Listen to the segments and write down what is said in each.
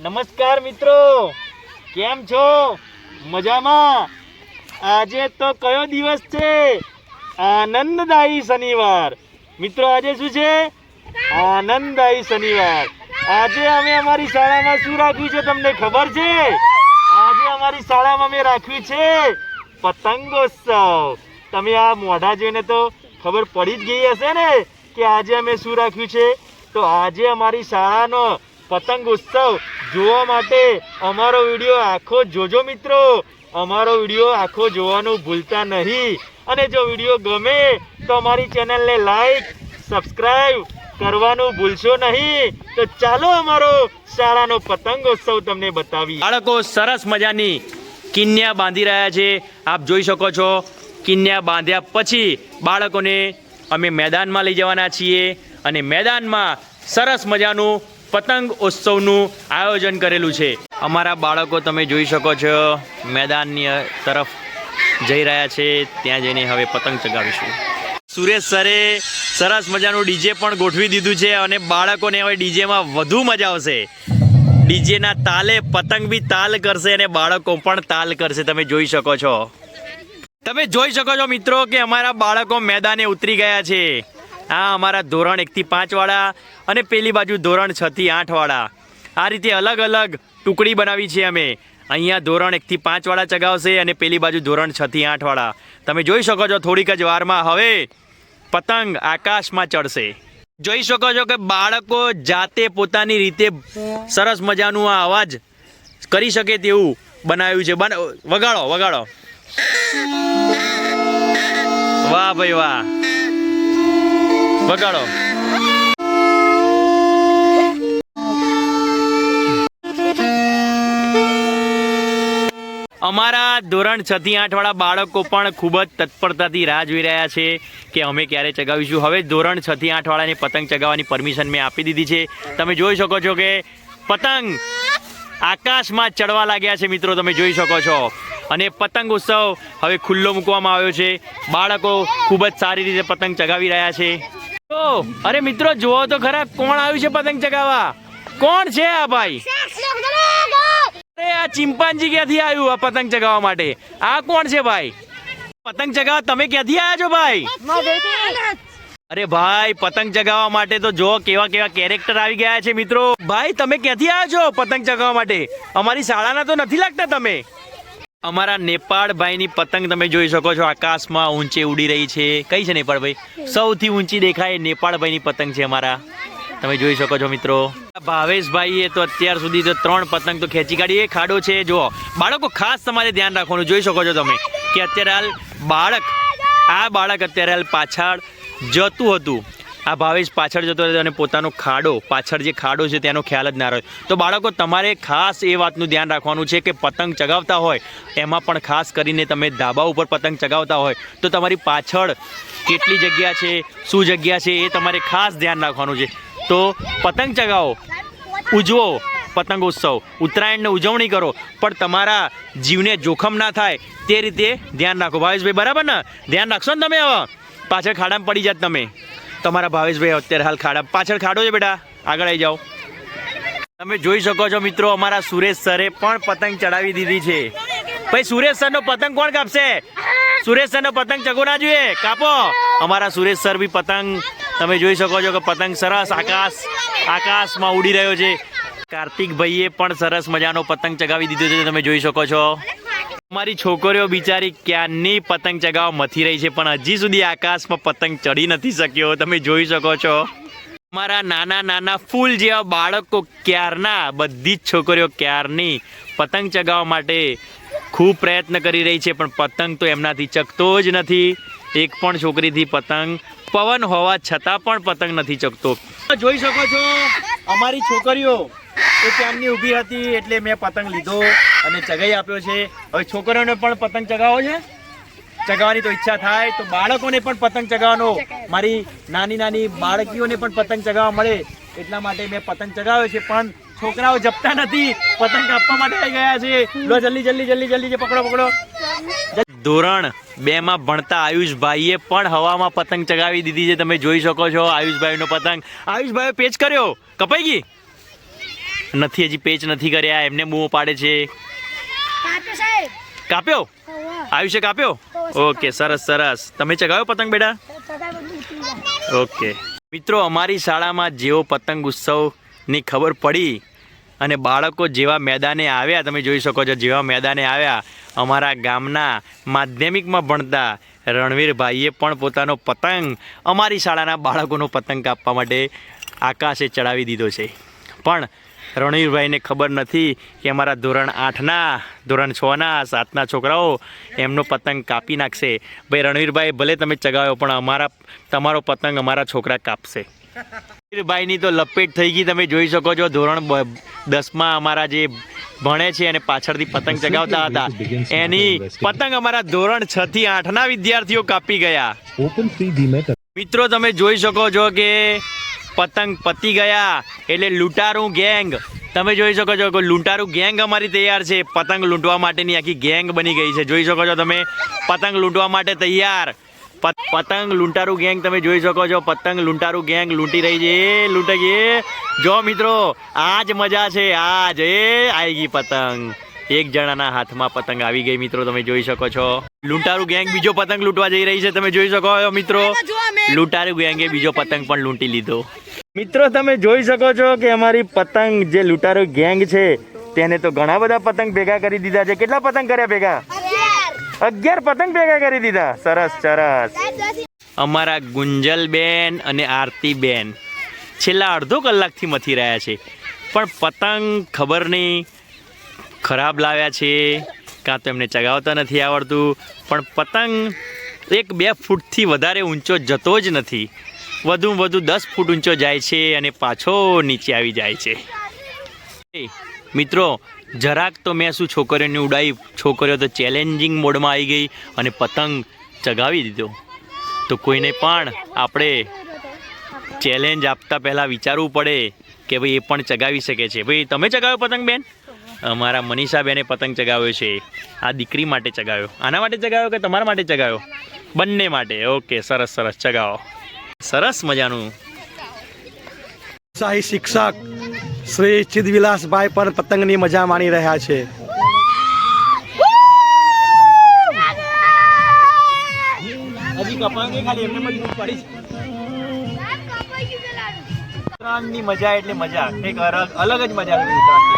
નમસ્કાર મિત્રો. કેમ છો? મજામાં? આજે તો કયો દિવસ છે? આનંદદાયી શનિવાર. મિત્રો, આજે શું છે? આનંદદાયી શનિવાર. આજે અમે અમારી શાળામાં શું રાખ્યું છે તમને ખબર છે? આજે અમારી શાળામાં અમે રાખ્યું છે પતંગોત્સવ. તમે આ મોઢા જોઈને તો ખબર પડી જ ગઈ હશે ને કે આજે અમે શું રાખ્યું છે? તો આજે અમારી શાળાનો પતંગ ઉત્સવ. જોવા માટે અમારો વીડિયો આખો જોજો મિત્રો. અમારો વીડિયો આખો જોવાનું ભૂલતા નહીં. અને જો વીડિયો ગમે તો અમારી ચેનલને લાઈક, સબસ્ક્રાઈબ કરવાનું ભૂલશો નહીં. તો ચાલો અમારો શાળાનો પતંગોત્સવ તમને બતાવી બાળકો, સરસ મજાની કિન્યા બાંધી રહ્યા છે. આપ જોઈ શકો છો, કિન્યા બાંધ્યા પછી બાળકોને અમે મેદાનમાં લઈ જવાના છીએ. અને મેદાનમાં સરસ મજાનું પતંગ ઉત્સવનું આયોજન કરેલું છે. અમારા બાળકો તમે જોઈ શકો છો મેદાનની તરફ જઈ રહ્યા છે ત્યાં જઈને હવે પતંગ ચગાવીશું. સુરેશ સરે સરસ મજાનું ડીજે પણ ગોઠવી દીધું છે અને બાળકોને હવે ડીજેમાં વધુ મજા આવશે. ડીજેના તાલે પતંગ બી તાલ કરશે અને બાળકો પણ તાલ કરશે તમે જોઈ શકો છો. તમે જોઈ શકો છો મિત્રો કે અમારા બાળકો મેદાને ઉતરી ગયા છે. આ અમારા ધોરણ એકથી પાંચ વાળા અને પેલી બાજુ ધોરણ છ થી આઠ વાળા. આ રીતે અલગ અલગ ટુકડી બનાવી છે અમે. અહીંયા ધોરણ એકથી પાંચ વાળા ચગાવશે અને પેલી બાજુ ધોરણ છ થી આઠ વાળા. તમે જોઈ શકો છો થોડીક જ વારમાં હવે પતંગ આકાશમાં ચડશે. જોઈ શકો છો કે બાળકો જાતે પોતાની રીતે સરસ મજાનું આ અવાજ કરી શકે તેવું બનાવ્યું છે. વગાડો વગાડો. વાહ ભાઈ વાહ. વગાડો અમારા ધોરણ છ થી આઠ વાળા બાળકો પણ ખૂબ જ તત્પરતાથી રાહ જોઈ રહ્યા છે કે અમે ક્યારે ચગાવીશું. હવે ધોરણ છ થી આઠ વાળાને પતંગ ચગાવવાની પરમિશન મેં આપી દીધી છે. તમે જોઈ શકો છો કે પતંગ આકાશમાં ચડવા લાગ્યા છે મિત્રો, તમે જોઈ શકો છો. અને પતંગ ઉત્સવ હવે ખુલ્લો મૂકવામાં આવ્યો છે. બાળકો ખૂબ જ સારી રીતે પતંગ ચગાવી રહ્યા છે. તો અરે મિત્રો, જુઓ તો ખરા, કોણ આવ્યું છે પતંગ ચગાવવા? કોણ છે આ ભાઈ? અરે, આ ચિંપાંજી ક્યાંથી આવ્યું આ પતંગ ચગાવવા માટે? આ કોણ છે ભાઈ? પતંગ ચગાવવા તમે ક્યાંથી આવ્યા છો ભાઈ? અરે ભાઈ, પતંગ ચગાવવા માટે તો જો કેવા કેવા કેરેક્ટર આવી ગયા છે મિત્રો. ભાઈ, તમે ક્યાંથી આવ્યા છો પતંગ ચગાવવા માટે? અમારી શાળાના તો નથી લાગતા તમે. અમારા નેપાળભાઈની પતંગ તમે જોઈ શકો છો, આકાશમાં ઊંચે ઉડી રહી છે. કઈ છે નેપાળભાઈ સૌથી ઊંચી દેખાય નેપાળભાઈની પતંગ છે અમારા. તમે જોઈ શકો છો મિત્રો. ભાવેશભાઈએ તો અત્યાર સુધી તો ત્રણ પતંગ તો ખેંચી કાઢી. એ ખાડો છે જો બાળકો, ખાસ તમારે ધ્યાન રાખવાનું. જોઈ શકો છો તમે કે અત્યારે હાલ બાળક, આ બાળક અત્યારે હાલ પાછળ જતું હતું. આ ભાવેશ પાછળ જતો રહેતો અને પોતાનો ખાડો, પાછળ જે ખાડો છે તેનો ખ્યાલ જ ના રહ્યો. તો બાળકો, તમારે ખાસ એ વાતનું ધ્યાન રાખવાનું છે કે પતંગ ચગાવતા હોય, એમાં પણ ખાસ કરીને તમે ધાબા ઉપર પતંગ ચગાવતા હોય, તો તમારી પાછળ કેટલી જગ્યા છે, શું જગ્યા છે એ તમારે ખાસ ધ્યાન રાખવાનું છે. તો પતંગ ચગાવો, ઉજવો પતંગ ઉત્સવ, ઉત્તરાયણની ઉજવણી કરો, પણ તમારા જીવને જોખમ ના થાય તે રીતે ધ્યાન રાખો. ભાવેશભાઈ, બરાબર ને? ધ્યાન રાખશો ને તમે હવે પાછળ ખાડામાં પડી જાત તમે. તમારા ભાવેશભાઈ અત્યારે હાલ ખાડા પાછળ ખાડો છે બેટા. આગળ આવી જાઓ. તમે જોઈ શકો છો મિત્રો, અમારા સુરેશ સરે પણ પતંગ ચડાવી દીધી છે. ભાઈ, સુરેશ સરનો પતંગ કોણ કાપશે? સુરેશ સરનો પતંગ ચગો ના જોઈએ કાપો. અમારા સુરેશ સર બી પતંગ, તમે જોઈ શકો છો કે પતંગ સરસ આકાશ, આકાશમાં ઉડી રહ્યો છે. કાર્તિક ભાઈએ પણ સરસ મજાનો પતંગ ચગાવી દીધો છે, તમે જોઈ શકો છો. અમારી છોકરીઓ બિચારી ક્યારની પતંગ ચગાવ મથી રહી છે, પણ હજી સુધી આકાશમાં પતંગ ચડી નથી શક્યો. તમે જોઈ શકો છો. મારા નાના નાના ફૂલ જેવા બાળકો ક્યારના, બધી જ છોકરીઓ ક્યારની પતંગ ચગાવવા માટે ખૂબ પ્રયત્ન કરી રહી છે, પણ પતંગ તો એમનાથી ચગતો જ નથી. એક પણ છોકરીથી પતંગ પવન હોવા છતાં પણ પતંગ નથી ચગતો. જોઈ શકો છો, અમારી છોકરીઓ એ ક્યારની ઊભી હતી, એટલે મેં પતંગ લીધો. અને ચગાઈ આપ્યો છે. હવે છોકરાઓને પણ પતંગ ચગાવો છે. ચગાવવાની તો ઈચ્છા થાય તો બાળકોને પણ પતંગ ચગાવવાનો. મારી નાની નાની બાળકીઓને પણ પતંગ ચગાવવા મળે. એટલા માટે મેં પતંગ ચગાવ્યો છે, પણ છોકરાઓ જપતા નથી. પતંગ કાપવા માટે આવી ગયા છે. લો, જલ્દી જલ્દી જલ્દી જલ્દી પકડો પકડો. ધોરણ બે માં ભણતા આયુષભાઈએ પણ હવામાં પતંગ ચગાવી દીધી છે. તમે જોઈ શકો છો આયુષભાઈનો પતંગ. આયુષભાઈએ પેચ કર્યો. કપાઈ ગઈ? નથી, હજી પેચ નથી કર્યા. એમને બૂમો પાડે છે. કાપ્યો સાહેબ. કાપ્યો? ઓકે સરસ સરસ. તમે ચગાવ્યો પતંગ બેટા. ઓકે. મિત્રો અમારી શાળામાં જેવો પતંગ ઉત્સવની ખબર પડી અને બાળકો જેવા મેદાને આવ્યા તમે જોઈ શકો છો જેવા મેદાને આવ્યા અમારા ગામના માધ્યમિકમાં ભણતા રણવીરભાઈએ પણ પોતાનો પતંગ અમારી શાળાના બાળકોનો પતંગ કાપવા માટે આકાશે ચડાવી દીધો છે. પણ રણવીરભાઈને ખબર નથી કે અમારા ધોરણ આઠના ધોરણ છના સાતના છોકરાઓ એમનો પતંગ કાપી નાખશે. ભાઈ રણવીરભાઈ ભલે તમે ચગાવ્યો પણ અમારા તમારો પતંગ અમારા છોકરા કાપશે. રણવીરભાઈની તો લપેટ થઈ ગઈ તમે જોઈ શકો છો ધોરણ દસમાં અમારા જે ભણે છે અને પાછળથી પતંગ ચગાવતા હતા. એની પતંગ અમારા ધોરણ છ થી આઠના વિદ્યાર્થીઓ કાપી ગયા. મિત્રો તમે જોઈ શકો છો કે પતંગ પતી ગયા એટલે લૂંટારું ગેંગ. તમે જોઈ શકો છો કે લૂંટારું ગેંગ અમારી તૈયાર છે. પતંગ લૂંટવા માટેની આખી ગેંગ બની ગઈ છે. જોઈ શકો છો તમે, પતંગ લૂંટવા માટે તૈયાર. પતંગ લૂંટારું ગેંગ તમે જોઈ શકો છો. પતંગ લૂંટારું ગેંગ લૂંટી રહી છે. એ, લૂંટે છે. જો મિત્રો, આજ મજા છે. આજ, એ આવી ગઈ પતંગ. એક જણાના હાથમાં પતંગ આવી ગઈ મિત્રો, તમે જોઈ શકો છો. લૂંટારું ગેંગ બીજો પતંગ લૂંટવા જઈ રહી છે તમે જોઈ શકો છો મિત્રો. લૂંટારું ગેંગે બીજો પતંગ પણ લૂંટી લીધો. મિત્રો તમે જોઈ શકો છો કે અમારી પતંગ જે લૂંટારું ગેંગ છે તેને તો ઘણા બધા પતંગ ભેગા કરી દીધા છે. કેટલા પતંગ કર્યા ભેગા? અગિયાર. પતંગ ભેગા કરી દીધા. સરસ સરસ. અમારા ગુંજલબેન અને આરતીબેન છેલ્લા અડધો કલાકથી મથી રહ્યા છે. પણ પતંગ ખબર નહીં ખરાબ લાવ્યા છે. કાં તો એમને ચગાવતા નથી આવડતું, પણ પતંગ એક બે ફૂટથી વધારે ઊંચો જતો જ નથી. વધુ વધુ દસ ફૂટ ઊંચો જાય છે અને પાછો નીચે આવી જાય છે. મિત્રો, જરાક તો મેં શું છોકરીઓને ઉડાવી છોકરીઓ તો ચેલેન્જિંગ મોડમાં આવી ગઈ અને પતંગ ચગાવી દીધો. તો કોઈને પણ આપણે ચેલેન્જ આપતા પહેલાં વિચારવું પડે કે ભાઈ એ પણ ચગાવી શકે છે. ભાઈ, તમે ચગાવ્યો પતંગ બેન? અમારા મનીષાબેને પતંગ ચગાવ્યો છે. આ દીકરી માટે ચગાવ્યો. આના માટે ચગાવ્યો કે તમારા માટે ચગાવ્યો? બંને માટે. ઓકે સરસ સરસ. ચગાવો. સરસ મજાનું. શાહી શિક્ષક શ્રી ચિદવિલાસભાઈ પણ પતંગની મજા માણી રહ્યા છે. ઉત્તરાયણની મજા એટલે મજા. એક અલગ અલગ જ મજા ઉત્તરાયણની.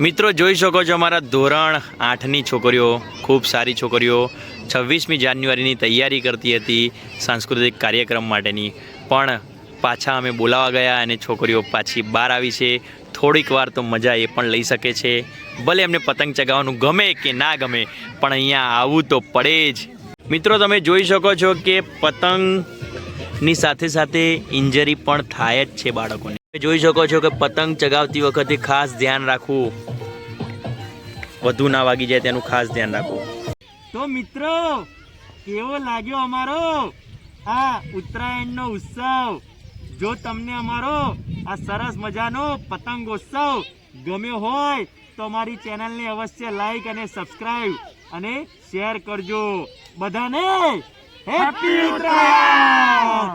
મિત્રો, જોઈ શકો છો અમારા ધોરણ આઠની છોકરીઓ, ખૂબ સારી છોકરીઓ. છવ્વીસમી જાન્યુઆરીની તૈયારી કરતી હતી સાંસ્કૃતિક કાર્યક્રમ માટેની. પણ પાછા અમે બોલાવા ગયા અને છોકરીઓ પાછી બહાર આવી છે. થોડીક વાર તો મજા એ પણ લઈ શકે છે. ભલે એમને પતંગ ચગાવવાનું ગમે કે ના ગમે, પણ અહીંયા આવવું તો પડે જ. મિત્રો, તમે જોઈ શકો છો કે પતંગની સાથે સાથે ઇન્જરી પણ થાય જ છે બાળકોને. જોઈ શકો છો કે પતંગ ચગાવતી વખતે ખાસ ધ્યાન રાખવું. વધુ ના વાગી જાય તેનું ખાસ ધ્યાન રાખવું. તો મિત્રો, કેવો લાગ્યો અમારો? આ ઉત્તરાયણનો ઉત્સવ. જો તમને અમારો આ સરસ મજાનો પતંગોત્સવ ગમ્યો હોય, તો અમારી ચેનલને અવશ્ય લાઈક અને સબસ્ક્રાઈબ અને શેર કરજો. બધાને હેપી ઉત્તરાયણ